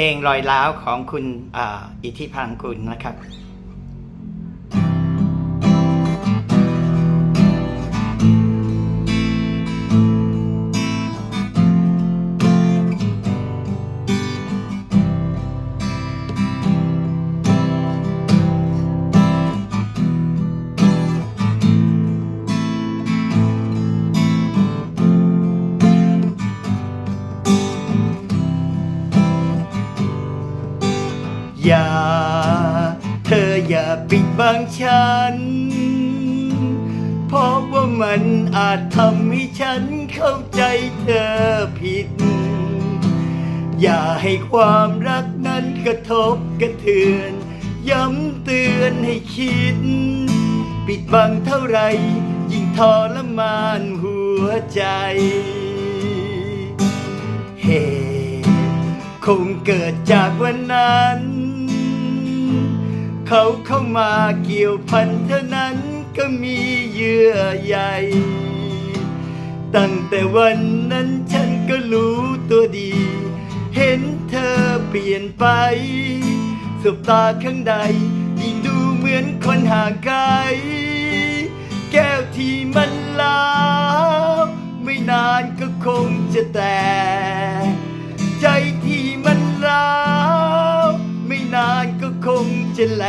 เพลงรอยล้าวของคุณอ,อิทธิพังคุณนะครับ อย่า เธออย่าปิดบังฉัน เพราะว่ามันอาจทำให้ฉันเข้าใจเธอผิด อย่าให้ความรักนั้นกระทบกระเทือน ย้ำเตือนให้คิด ปิดบังเท่าไรยิ่งทรมานหัวใจเหตุคงเกิดจากวันนั้น เขาเข้ามาเกี่ยวพันเท่านั้นก็มีเยื่อใยตั้งแต่วันนั้นฉันก็รู้ตัวดี เห็นเธอเปลี่ยนไปสบตาข้างใด ยิ่งดูเหมือนคนห่างไกล แก้วที่มันลาวไม่นานก็คงจะแตก จะแหล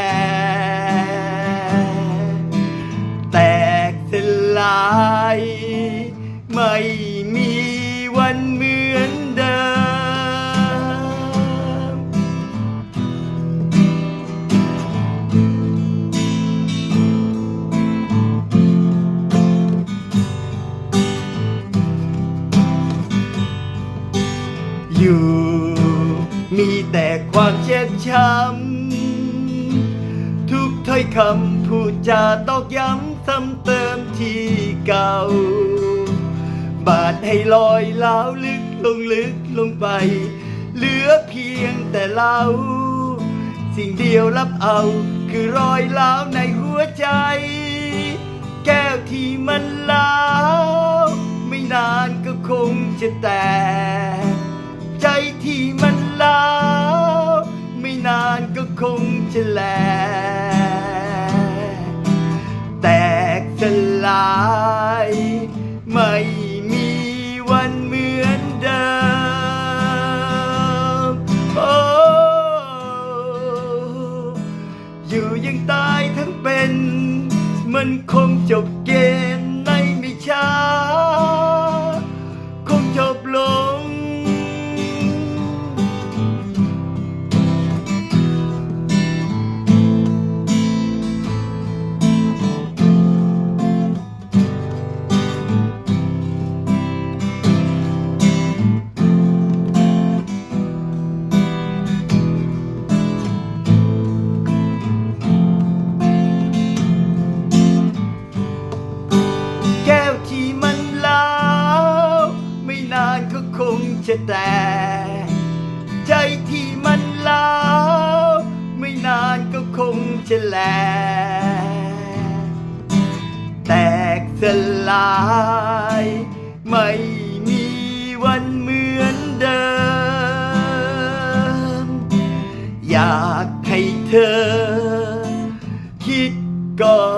แตกสลาย ไม่มีวันเหมือนเดิม อยู่มีแต่ความเจ็บช้ำ อยคำพูดจาตอกย้ำซ้ำเติมที่เก่า บาดให้ลอยล้าวลึกลงลึกลงไป เหลือเพียงแต่เรา สิ่งเดียวรับเอาคือรอยล้าวในหัวใจ แก้วที่มันล้าวไม่นานก็คงจะแตก ใจที่มันล้าวไม่นานก็คงจะแหลก อยู่ยังตายทั้งเป็น มันคงจบเกม ช่แต่ ใจที่มันล้าไม่นานก็คงจะแหลแตกสลาย ไม่มีวันเหมือนเดิม อยากให้เธอ คิดก่อน